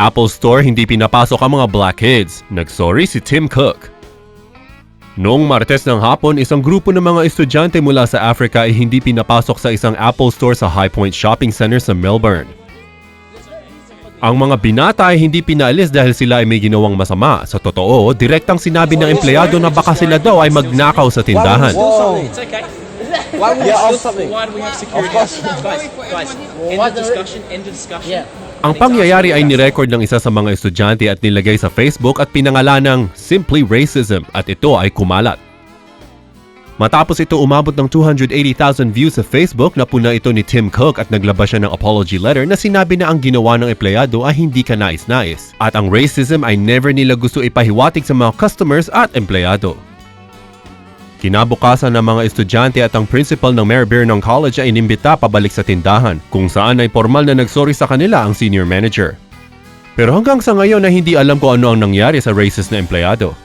Apple Store hindi pinapasok ang mga blackheads. Nagsorry si Tim Cook. Noong Martes ng hapon, isang grupo ng mga estudyante mula sa Africa ay hindi pinapasok sa isang Apple Store sa High Point Shopping Center sa Melbourne. Ang mga binata ay hindi pinaalis dahil sila ay may ginawang masama. Sa totoo, direktang sinabi ng empleyado na baka sila daw ay magnakaw sa tindahan. Why would Yeah, you I'll- steal something? Why do we have security? Of course. Guys, guys, end of discussion, end of discussion. Yeah. Ang pangyayari ay nirecord ng isa sa mga estudyante at nilagay sa Facebook at pinangalan ng Simply Racism at ito ay kumalat. Matapos ito umabot ng 280,000 views sa Facebook, napuna ito ni Tim Cook at naglabas siya ng apology letter na sinabi na ang ginawa ng empleyado ay hindi ka nais-nais. At ang racism ay never nila gusto ipahiwatig sa mga customers at empleyado. Kinabukasan ng mga estudyante at ang principal ng Mary Byrnong College ay inimbita pabalik sa tindahan kung saan ay formal na nagsorry sa kanila ang senior manager. Pero hanggang sa ngayon na hindi alam kung ano ang nangyari sa racist na empleyado.